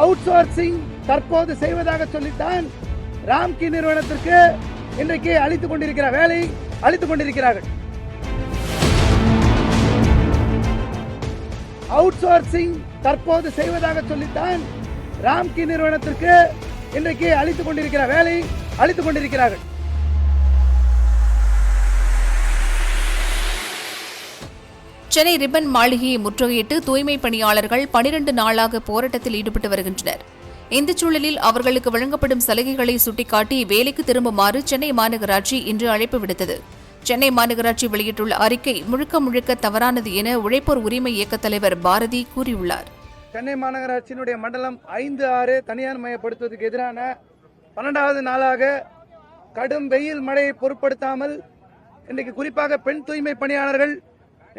Out sourcing தற்போது செய்வதாக சொல்லித்தான் ராம்கி நிறுவனத்திற்கு இன்றைக்கு அளித்துக் கொண்டிருக்கிற வேலை அளித்துக் கொண்டிருக்கிறார்கள். அவுட் சோர்சிங் தற்போது செய்வதாக சொல்லித்தான் ராம்கி நிறுவனத்திற்கு இன்றைக்கு அளித்துக் கொண்டிருக்கிற வேலை அளித்துக் கொண்டிருக்கிறார்கள். சென்னை ரிப்பன் மாளிகையை முற்றுகையிட்டு தூய்மை பணியாளர்கள் பனிரண்டு நாளாக போராட்டத்தில் ஈடுபட்டு வருகின்றனர். இந்த சூழலில் அவர்களுக்கு வழங்கப்படும் சலுகைகளை சுட்டிக்காட்டி வேலைக்கு திரும்புமாறு சென்னை மாநகராட்சி இன்று அழைப்பு விடுத்தது. சென்னை மாநகராட்சி வெளியிட்டுள்ள அறிக்கை முழுக்க முழுக்க தவறானது என உழைப்போர் உரிமை இயக்கத் தலைவர் பாரதி கூறியுள்ளார். சென்னை மாநகராட்சியினுடைய மண்டலம் ஐந்து ஆறு தனியார் மயப்படுத்துவதற்கு எதிரான பன்னெண்டாவது நாளாக கடும் வெயில் மழையை பொருட்படுத்தாமல் இன்றைக்கு குறிப்பாக பெண் தூய்மை பணியாளர்கள்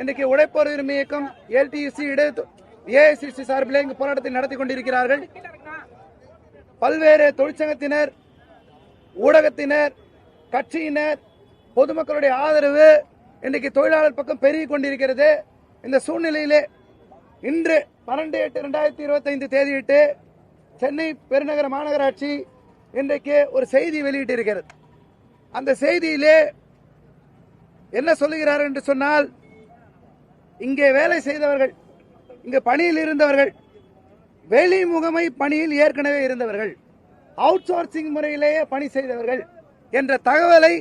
இன்றைக்கு உழைப்போர் உரிமை இயக்கம் எல்டிசி இடை ஏஐசிசி சார்பில் இங்கு போராட்டத்தை நடத்தி கொண்டிருக்கிறார்கள். பல்வேறு தொழிற்சங்கத்தினர் ஊடகத்தினர் கட்சியினர் பொதுமக்களுடைய ஆதரவு இன்றைக்கு தொழிலாளர் பக்கம் பெருகி கொண்டிருக்கிறது. இந்த சூழ்நிலையிலே இன்று பன்னெண்டு எட்டு ரெண்டாயிரத்தி இருபத்தைந்து தேதியிட்டு சென்னை பெருநகர மாநகராட்சி இன்றைக்கு ஒரு செய்தி வெளியிட்டிருக்கிறது. அந்த செய்தியிலே என்ன சொல்லுகிறார் என்று சொன்னால் இங்கே வேலை செய்தவர்கள் இங்கு பணியில் இருந்தவர்கள் வெளி முகமை பணியில் ஏற்கனவே இருந்தவர்கள் அவுட் சோர்சிங் முறையிலேயே பணி செய்தவர்கள் என்ற தகவலை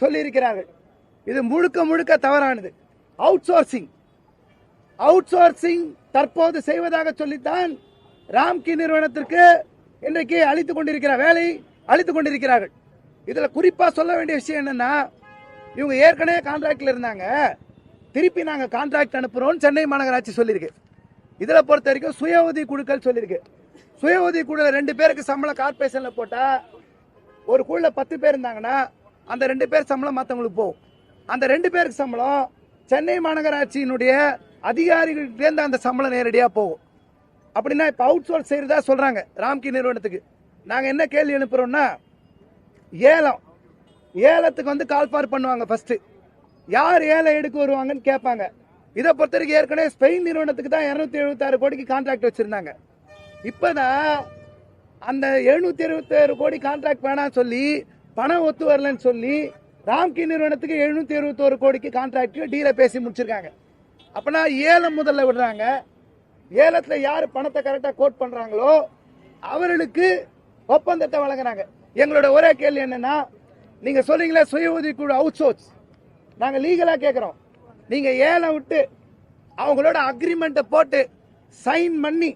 சொல்லியிருக்கிறார்கள். இது முழுக்க முழுக்க தவறானது. அவுட் சோர்சிங் அவுட் சோர்சிங் தற்போது செய்வதாக சொல்லித்தான் ராம்கி நிறுவனத்திற்கு இன்றைக்கு அளித்துக் கொண்டிருக்கிற வேலை அளித்துக் கொண்டிருக்கிறார்கள். இதில் குறிப்பாக சொல்ல வேண்டிய விஷயம் என்னன்னா இவங்க ஏற்கனவே கான்ட்ராக்டில் இருந்தாங்க. திருப்பி நாங்கள் கான்ட்ராக்ட் அனுப்புகிறோம்னு சென்னை மாநகராட்சி சொல்லியிருக்கு இதில் பொறுத்த வரைக்கும் சுய உதவி குழுக்கள் சொல்லியிருக்கு சுய உதவி குழு ரெண்டு பேருக்கு சம்பளம் கார்பரேஷனில் போட்டால் ஒரு குழுல பத்து பேர் இருந்தாங்கன்னா அந்த ரெண்டு பேர் சம்பளம் மற்றவங்களுக்கு போகும். அந்த ரெண்டு பேருக்கு சம்பளம் சென்னை மாநகராட்சியினுடைய அதிகாரிகள்டேருந்து அந்த சம்பளம் நேரடியாக போகும். அப்படின்னா இப்போ அவுட் சோர்ஸ் செய்கிறதா சொல்கிறாங்க ராம்கி நிறுவனத்துக்கு. நாங்கள் என்ன கேள்வி அனுப்புறோம்னா ஏலம். ஏலத்துக்கு வந்து கால்பார் பண்ணுவாங்க ஃபஸ்ட்டு யார் ஏழை எடுக்க வருவாங்கன்னு கேட்பாங்க. இதை பொறுத்த வரைக்கும் ஏற்கனவே ஸ்பெயின் நிறுவனத்துக்கு தான் இரநூத்தி எழுபத்தாறு கோடிக்கு கான்ட்ராக்ட் வச்சுருந்தாங்க. இப்போதான் அந்த எழுநூத்தி எழுபத்தாறு கோடி கான்ட்ராக்ட் வேணாம்னு சொல்லி பணம் ஒத்து வரலன்னு சொல்லி ராம்கி நிறுவனத்துக்கு எழுநூத்தி எழுபத்தோரு கோடிக்கு கான்ட்ராக்ட் டீலை பேசி முடிச்சிருக்காங்க. அப்பனா ஏலம் முதல்ல விடுறாங்க. ஏலத்தில் யார் பணத்தை கரெக்டாக கோட் பண்ணுறாங்களோ அவர்களுக்கு ஒப்பந்தத்தை வழங்குறாங்க. எங்களோட ஒரே கேள்வி என்னன்னா நீங்கள் சொல்றீங்களா சுய உதவி குழு அவுட் சோர்ஸ் நாங்கள் லீகலாக கேட்குறோம் நீங்கள் ஏலம் விட்டு அவங்களோட அக்ரிமெண்ட்டை போட்டு சைன் பண்ணி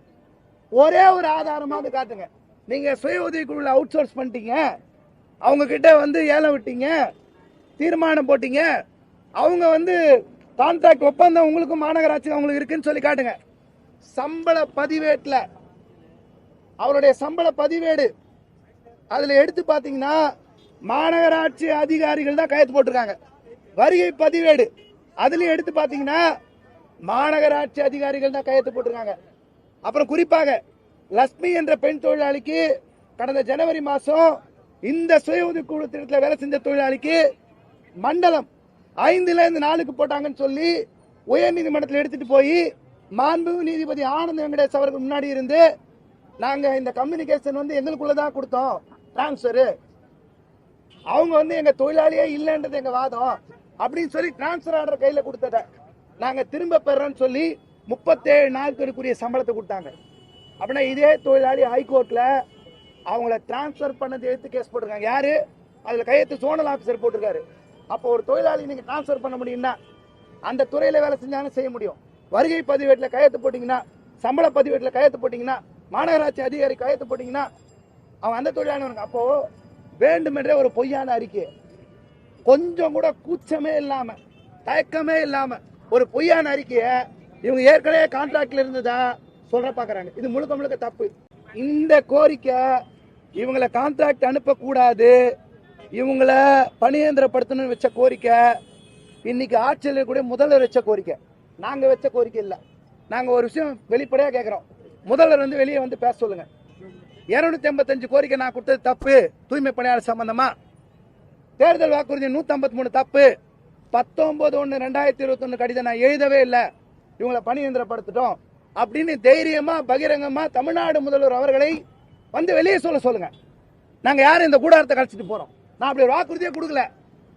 ஒரே ஒரு ஆதாரமாவது காட்டுங்க. நீங்கள் சுய உதவிக்குழுவில் அவுட் சோர்ஸ் பண்ணிட்டீங்க. அவங்கக்கிட்ட வந்து ஏலம் விட்டீங்க. தீர்மானம் போட்டீங்க. அவங்க வந்து கான்ட்ராக்ட் ஒப்பந்தம் உங்களுக்கும் மாநகராட்சி அவங்களுக்கு இருக்குன்னு சொல்லி காட்டுங்க. சம்பள பதிவேட்டில் அவருடைய சம்பள பதிவேடு அதில் எடுத்து பார்த்தீங்கன்னா மாநகராட்சி அதிகாரிகள் தான் கையெழுத்து போட்டிருக்காங்க. வருகை பதிவேடு. அதுலயும் எடுத்து பாத்தீங்கன்னா மாநகராட்சி அதிகாரிகள் தான் கையெழுத்து போட்டிருக்காங்க. அப்புறம் குறிப்பாக லட்சுமி என்ற பெண் தொழிலாளிக்கு கடந்த ஜனவரி மாசம் இந்த சுய உதவி குழு திட்டத்தில் வேலை செஞ்ச தொழிலாளிக்கு மண்டலம் ஐந்துல இருந்து நாலுக்கு போட்டாங்கன்னு சொல்லி உயர் நீதிமன்றத்தில் எடுத்துட்டு போய் மாண்பு நீதிபதி ஆனந்த் வெங்கடேஷ் அவருக்கு முன்னாடி இருந்து நாங்க இந்த கம்யூனிகேஷன் வந்து எங்களுக்குள்ள தான் கொடுத்தோம். டிரான்ஸ்ஃபரு அவங்க வந்து எங்க தொழிலாளியே இல்லைன்றது எங்க வாதம். அப்படின்னு சொல்லி டிரான்ஸ்ஃபர் ஆர்டர் கையில் கொடுத்தத. நாங்கள் திரும்ப பெறோன்னு சொல்லி முப்பத்தேழு நாட்களுக்குரிய சம்பளத்தை கொடுத்தாங்க. அப்படின்னா இதே தொழிலாளி ஹைகோர்ட்டில் அவங்கள டிரான்ஸ்ஃபர் பண்ணது எடுத்து கேஸ் போட்டிருக்காங்க. யாரு? அதில் கையெழுத்து சோனல் ஆஃபீஸர் போட்டிருக்காரு. அப்போ ஒரு தொழிலாளி நீங்கள் டிரான்ஸ்ஃபர் பண்ண முடியும்னா அந்த துறையில் வேலை செஞ்சாலும் செய்ய முடியும். வருகை பதிவேட்டில் கையெழுத்து போட்டிங்கன்னா சம்பள பதிவேட்டில் கையெழுத்து போட்டிங்கன்னா மாநகராட்சி அதிகாரி கையெழுத்து போட்டிங்கன்னா அவன் அந்த தொழிலாளி அப்போது வேண்டுமென்றே ஒரு பொய்யான அறிக்கை. கொஞ்சம் கூட கூச்சமே இல்லாம தயக்கமே இல்லாம ஒரு பொய்யான அறிக்கையை இவங்க ஏற்கனவே கான்ட்ராக்ட்ல இருந்ததா சொல்ற பாக்குறாங்க. இது முழுக்க முழுக்க தப்பு. இந்த கோரிக்கை இவங்களை கான்ட்ராக்ட் அனுப்பக்கூடாது. இவங்கள பணியந்திரப்படுத்தணும்னு வச்ச கோரிக்கை இன்னைக்கு ஆட்சியில் கூட முதல்வர் வச்ச கோரிக்கை. நாங்க வச்ச கோரிக்கை இல்லை. நாங்க ஒரு விஷயம் வெளிப்படையா கேட்குறோம் முதல்வர் வந்து வெளியே வந்து பேச சொல்லுங்க. இருநூத்தி ஐம்பத்தஞ்சு கோரிக்கை நான் கொடுத்தது தப்பு. தூய்மை பணியாளர் சம்பந்தமா? தேர்தல் வாக்குறுதி நூத்தி ஐம்பத்தி மூணு தப்பு. பத்தொன்பது ஒன்று ரெண்டாயிரத்தி இருபத்தொன்று கடிதம் நான் எழுதவே இல்லை. இவங்களை பணி இயந்திரப்படுத்திட்டோம். அப்படின்னு தைரியமா பகிரங்கமா தமிழ்நாடு முதல்வர் அவர்களை வந்து வெளியே சொல்ல சொல்லுங்க. நாங்க யாரும் இந்த கூடாரத்தை கழிச்சிட்டு போறோம். நான் அப்படி ஒரு வாக்குறுதியே கொடுக்கல.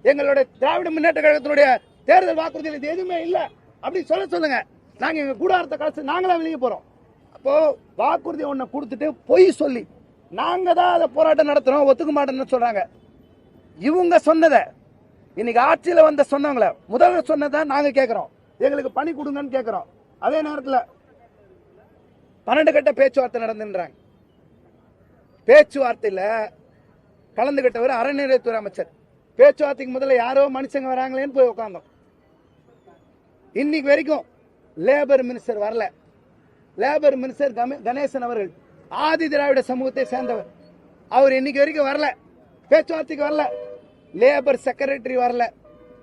எங்களுடைய திராவிட முன்னேற்ற கழகத்தினுடைய தேர்தல் வாக்குறுதியில் இது எதுவுமே இல்லை. அப்படி சொல்ல சொல்லுங்க. நாங்க எங்க கூடாரத்தை கழிச்சு நாங்களா வெளியே போறோம். அப்போ வாக்குறுதி ஒன்று கொடுத்துட்டு பொய் சொல்லி நாங்க தான் அதை போராட்டம் நடத்துறோம் ஒத்துக்க மாட்டோம்னு சொல்றாங்க. இவங்க சொன்னதை. இன்னைக்கு ஆட்சியில் வந்த சொன்னவங்கள முதல்வர் சொன்னதை நாங்கள் கேட்குறோம் எங்களுக்கு பணி கொடுங்கன்னு கேட்குறோம் அதே நேரத்தில் பன்னெண்டு கட்ட பேச்சுவார்த்தை நடந்துன்றாங்க. பேச்சுவார்த்தையில் கலந்துகிட்டவர் அறநிலையத்துறை அமைச்சர். பேச்சுவார்த்தைக்கு முதல்ல யாரோ மனுஷங்க வராங்களேன்னு போய் உட்கார்ந்தோம் இன்னைக்கு வரைக்கும் லேபர் மினிஸ்டர் வரல. லேபர் மினிஸ்டர் கணேசன் அவர்கள் ஆதி திராவிட சமூகத்தை சேர்ந்தவர். அவர் இன்னைக்கு வரைக்கும் வரல. பேச்சுவார்த்தைக்கு வரல. லேபர் செக்ரட்டரி வரல.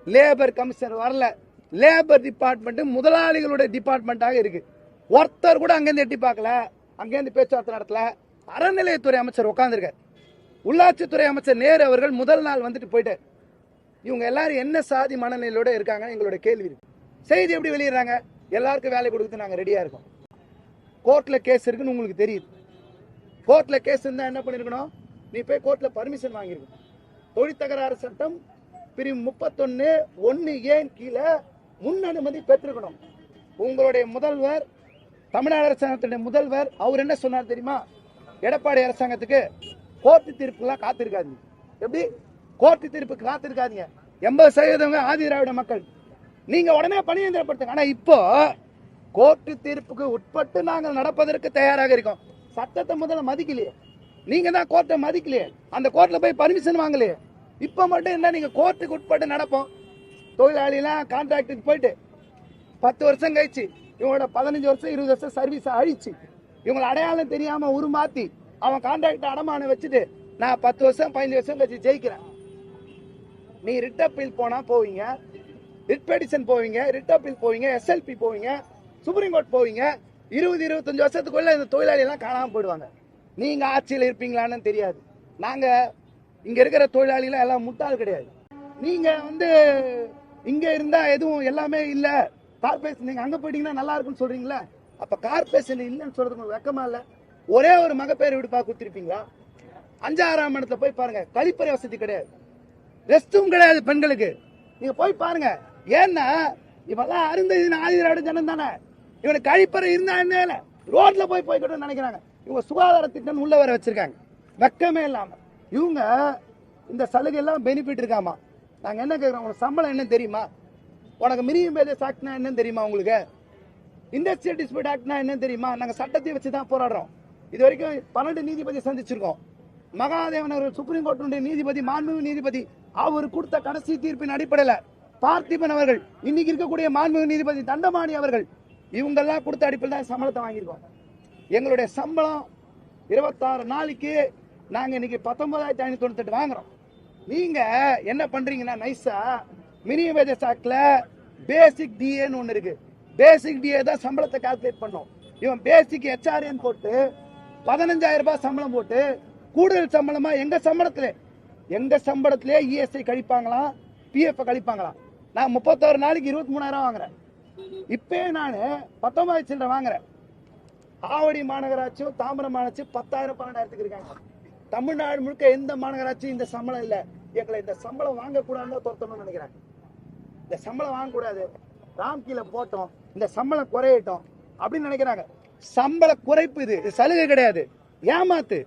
லேபர் கமிஷனர் வரல. லேபர் டிபார்ட்மெண்ட் முதலாளிகளுடைய டிபார்ட்மெண்ட்டாக இருக்கு. ஒருத்தர் கூட அங்கேருந்து எட்டி பார்க்கல. அங்கேருந்து பேச்சுவார்த்தை நடத்தல. அறநிலையத்துறை அமைச்சர் உட்காந்துருக்கார் உள்ளாட்சித்துறை அமைச்சர் நேரு அவர்கள் முதல் நாள் வந்துட்டு போயிட்டார். இவங்க எல்லாரும் என்ன சாதி மனநிலையோட இருக்காங்க எங்களோட கேள்வி இருக்கு. செய்தி எப்படி வெளியிடுறாங்க? எல்லாருக்கும் வேலை கொடுத்து நாங்கள் ரெடியாக இருக்கோம். கோர்ட்டில் கேஸ் இருக்குன்னு உங்களுக்கு தெரியுது. கோர்ட்டில் கேஸ் இருந்தால் என்ன பண்ணியிருக்கணும் நீ போய் கோர்ட்டில் பர்மிஷன் வாங்கியிருக்கணும் தொழிற்தகராறு சட்டம் பிரிவு முப்பத்தொன்னு ஒன்று ஏன் கீழே முன் அனுமதி பெற்றிருக்கணும். உங்களுடைய முதல்வர் தமிழ்நாடு அரசாங்கத்துடைய முதல்வர் அவர் என்ன சொன்னார் தெரியுமா? எடப்பாடி அரசாங்கத்துக்கு கோர்ட்டு தீர்ப்புலாம் காத்திருக்காதீங்க. எப்படி? கோர்ட்டு தீர்ப்புக்கு காத்திருக்காதீங்க. எண்பது சதவீதம் ஆதி திராவிட மக்கள். நீங்க உடனே பணியந்திரப்படுத்துங்க ஆனா இப்போ கோர்ட்டு தீர்ப்புக்கு உட்பட்டு நாங்கள் நடப்பதற்கு தயாராக இருக்கோம். சட்டத்தை முதல்ல மதிக்கலையே. நீங்க தான் கோர்ட்டை மதிக்கலையே. அந்த கோர்ட்ல போய் பர்மிஷன் வாங்கலையே. இப்ப மட்டும் என்ன நீங்க கோர்ட்டுக்கு உட்பட்டு நடப்போம். தொழிலாளிலாம் கான்ட்ராக்டுக்கு போயிட்டு பத்து வருஷம் கழிச்சு இவங்களோட பதினஞ்சு வருஷம் இருபது வருஷம் சர்வீஸ் அழிச்சு இவங்களை அடையாளம் தெரியாம உருமாத்தி அவன் கான்ட்ராக்ட் அடமானம் வச்சுட்டு நான் பத்து வருஷம் பதினஞ்சு வருஷம் கழிச்சு ஜெயிக்கிறேன். நீ ரிட் அப்பீல் போனா போவீங்க ரிட் பெடிஷன் போவீங்க ரிட் அப்பீல் போவீங்க எஸ்எல்பி போவீங்க சுப்ரீம் கோர்ட் போவீங்க இருபது இருபத்தஞ்சு வருஷத்துக்குள்ள இந்த தொழிலாளி எல்லாம் போயிடுவாங்க. நீங்க ஆட்சியில் இருப்பீங்களான்னு தெரியாது. நாங்கள் இங்க இருக்கிற தொழிலாளிகள் எல்லாம் முட்டாள் கிடையாது. நீங்க வந்து இங்க இருந்தா எதுவும் எல்லாமே இல்ல. கார்பரேஷன் நீங்க அங்க போயிட்டீங்கன்னா நல்லா இருக்கும்னு சொல்றீங்களா? அப்ப கார்பரேஷன் இல்லைன்னு சொல்றது உங்களுக்கு வெக்கமா இல்ல? ஒரே ஒரு மகப்பேறு விடுப்பா கொடுத்துருப்பீங்களா? அஞ்சாறாம் இடத்துல போய் பாருங்க. கழிப்பறை வசதி கிடையாது. ரெஸ்டும் கிடையாது பெண்களுக்கு. நீங்க போய் பாருங்க. ஏன்னா இவெல்லாம் அருந்ததின் ஆதிராடு ஜனம் தானே. இவனுக்கு கழிப்பறை இருந்தா என்ன? ரோட்ல போய் போய்க்கணும்னு நினைக்கிறாங்க. இவங்க சுகாதார திட்டம் உள்ள வர வச்சிருக்காங்க. வெக்கமே இல்லாமல் இவங்க இந்த சலுகை எல்லாம் பெனிஃபிட் இருக்காமா நாங்கள் என்ன கேட்குறோம் உனக்கு சம்பளம் என்ன தெரியுமா? உனக்கு மினிமம் வேஜஸ் ஆக்ட்னா என்னன்னு தெரியுமா உங்களுக்கு? இண்டஸ்ட்ரியல் டிஸ்பியூட் ஆக்ட்னா என்னன்னு தெரியுமா? நாங்கள் சட்டத்தை வச்சு தான் போராடுறோம். இது வரைக்கும் பன்னெண்டு நீதிபதி சந்திச்சிருக்கோம். மகாதேவன் அவர்கள் சுப்ரீம் கோர்ட்டினுடைய நீதிபதி மாண்புமிகு நீதிபதி அவர் கொடுத்த கடைசி தீர்ப்பின் அடிப்படையில் பார்த்திபன் அவர்கள் இன்னைக்கு இருக்கக்கூடிய மாண்புமிகு நீதிபதி தண்டமாணி அவர்கள் இவங்கெல்லாம் கொடுத்த அடிப்படையில் தான் சம்பளத்தை வாங்கியிருக்கோம். எங்களுடைய சம்பளம் இருபத்தாறு நாளைக்கு நாங்கள் இன்னைக்கு பத்தொன்பதாயிரத்தி ஐநூற்றி தொண்ணூத்தெட்டு வாங்குறோம். நீங்கள் என்ன பண்ணுறீங்கன்னா நைஸாக மினி வேஜ ஸ்டாக்கில் பேசிக் டிஏன்னு ஒன்று இருக்குது பேசிக் டிஏ தான் சம்பளத்தை கால்குலேட் பண்ணோம். இவன் பேசிக் ஹெச்ஆர்ஏன்னு போட்டு பதினஞ்சாயிரம் ரூபாய் சம்பளம் போட்டு கூடுதல் சம்பளமா எங்க சம்பளத்துல? எங்க சம்பளத்திலே இஎஸ்ஐ கழிப்பாங்களாம்? பிஎஃப் கழிப்பாங்களாம்? நான் முப்பத்தோரு நாளைக்கு இருபத்தி மூணாயிரம் வாங்குறேன். இப்போயே நான் பத்தொன்பது சில்லரை வாங்குறேன். ஆவடி மாநகராட்சியும் தாம்பரம் மாநகராட்சியும் பத்தாயிரம் பன்னெண்டாயிரத்துக்கு இருக்காங்க. தமிழ்நாடு முழுக்க எந்த மாநகராட்சியும் இந்த சம்பளம் இல்ல. எங்களை இந்த சம்பளம் வாங்கக்கூடாதுன்னு துரத்தணும்னு நினைக்கிறேன். இந்த சம்பளம் வாங்கக்கூடாது. ராம்கீழ போட்டோம். இந்த சம்பளம் குறையட்டும் அப்படின்னு நினைக்கிறாங்க. சம்பள குறைப்பு இது. இது சலுகை கிடையாது. ஏமாத்து.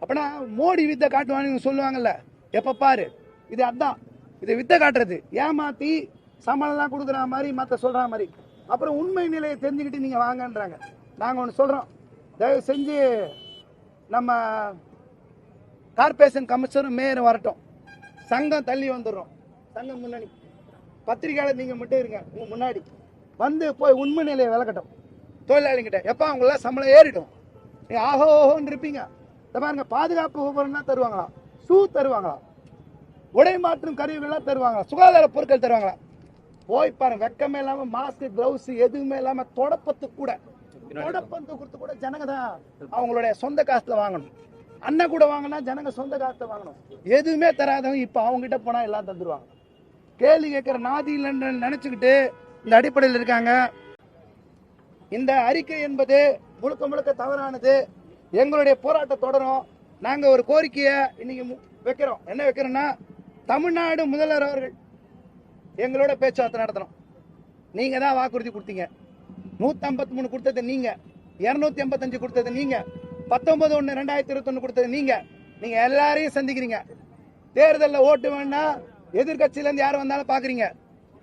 அப்படின்னா மோடி வித்தை காட்டுவான்னு சொல்லுவாங்கல்ல. எப்ப பாரு. இது அதான். இது வித்தை காட்டுறது. ஏமாத்தி சம்பளம்லாம் கொடுக்குற மாதிரி மற்ற சொல்ற மாதிரி. அப்புறம் உண்மை நிலையை தெரிஞ்சுக்கிட்டு நீங்க வாங்கன்றாங்க. நாங்க ஒன்று சொல்றோம். தயவு செஞ்சு நம்ம கார்பரேஷன் கமிஷனரும் மேயரும் வரட்டும். சங்கம் தள்ளி வந்துடுறோம். சங்கம் முன்னணி. பத்திரிகையாளர் நீங்க மட்டும் இருங்க. உங்க முன்னாடி. வந்து போய் உண்மை நிலையை விளக்கட்டும். தொழிலாளிகிட்ட எப்ப அவங்களாம் சம்பளம் ஏறிடும். நீங்க ஆஹோ ஓஹோன்னு இருப்பீங்க. இந்த பாருங்க பாதுகாப்பு உபகரணம் தருவாங்களாம். ஷூ தருவாங்களாம். உடை மாற்றும் கருவிகள்லாம் தருவாங்களாம். சுகாதார பொருட்கள் தருவாங்களாம். போய் பாருங்க வெக்கமே இல்லாம மாஸ்க் கிளவுஸ் எதுவுமே இல்லாம தொடப்பத்து கூட. தொடப்பந்து கொடுத்து கூட ஜனங்க தான் அவங்களுடைய சொந்த காசுல வாங்கணும். அண்ணன் கூட வாங்கினா ஜனங்க சொந்த காசுல வாங்கணும். எதுவுமே தராதவங்க இப்போ அவங்ககிட்ட போனால் எல்லாம் தந்துடுவாங்க கேள்வி கேட்குற நாதி இல்லைன்னு நினச்சிக்கிட்டு இந்த அடிப்படையில் இருக்காங்க. இந்த அறிக்கை என்பது முழுக்க முழுக்க தவறானது. எங்களுடைய போராட்டம் தொடரும். நாங்கள் ஒரு கோரிக்கையை இன்னைக்கு மு- வைக்கிறோம். என்ன வைக்கிறோம்னா தமிழ்நாடு முதல்வர் அவர்கள் எங்களோட பேச்சுவார்த்தை நடத்தணும். நீங்கள் தான் வாக்குறுதி கொடுத்தீங்க. நூத்தி ஐம்பத்தி மூணு கொடுத்தது நீங்கள் இரநூத்தி எண்பத்தஞ்சு கொடுத்தது நீங்கள் பத்தொன்பது ஒன்று ரெண்டாயிரத்தி இருபத்தொன்னு கொடுத்தது நீங்க. நீங்க எல்லாரையும் சந்திக்கிறீங்க. தேர்தலில் ஓட்டு வேணா எதிர்கட்சியிலேருந்து யார் வந்தாலும் பாக்குறீங்க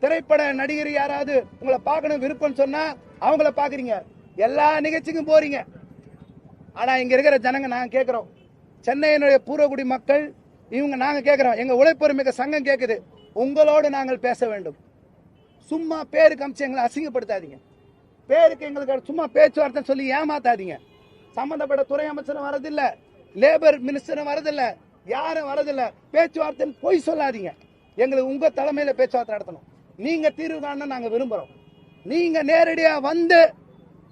திரைப்பட நடிகர் யாராவது உங்களை பார்க்கணும் விருப்பம் சொன்னா அவங்கள பாக்குறீங்க எல்லா நிகழ்ச்சிக்கும் போறீங்க. ஆனா இங்க இருக்கிற ஜனங்க நாங்க கேட்குறோம் சென்னையினுடைய பூர்வகுடி மக்கள் இவங்க நாங்க கேட்குறோம் எங்க உழைப்பொரு சங்கம் கேட்குது உங்களோடு நாங்கள் பேச வேண்டும். சும்மா பேருக்கு அமிச்சு எங்களை அசிங்கப்படுத்தாதீங்க. பேருக்கு எங்களுக்கு சும்மா பேச்சுவார்த்தை சொல்லி ஏமாத்தாதீங்க. சம்பந்தப்பட்ட துறை அமைச்சரும் வரதில்லை. லேபர் மினிஸ்டரும் வரதில்லை. யாரும் வரதில்லை. பேச்சுவார்த்தைன்னு பொய் சொல்லாதீங்க. எங்களுக்கு உங்க தலைமையில பேச்சுவார்த்தை நடத்தணும். நீங்க தீர்வு காண நாங்க விரும்புறோம். நீங்க நேரடியா வந்து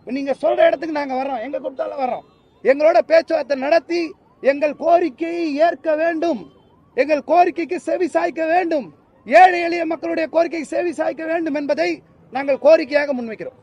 நீங்க சொல்ற இடத்துக்கு நாங்க வர்றோம். எங்க கூப்பிட்டாலும் வர்றோம். எங்களோட பேச்சுவார்த்தை நடத்தி எங்கள் கோரிக்கையை ஏற்க வேண்டும். எங்கள் கோரிக்கைக்கு செவி சாய்க்க வேண்டும். ஏழை எளிய மக்களுடைய கோரிக்கைக்கு செவி சாய்க்க வேண்டும் என்பதை நாங்கள் கோரிக்கையாக முன்வைக்கிறோம்.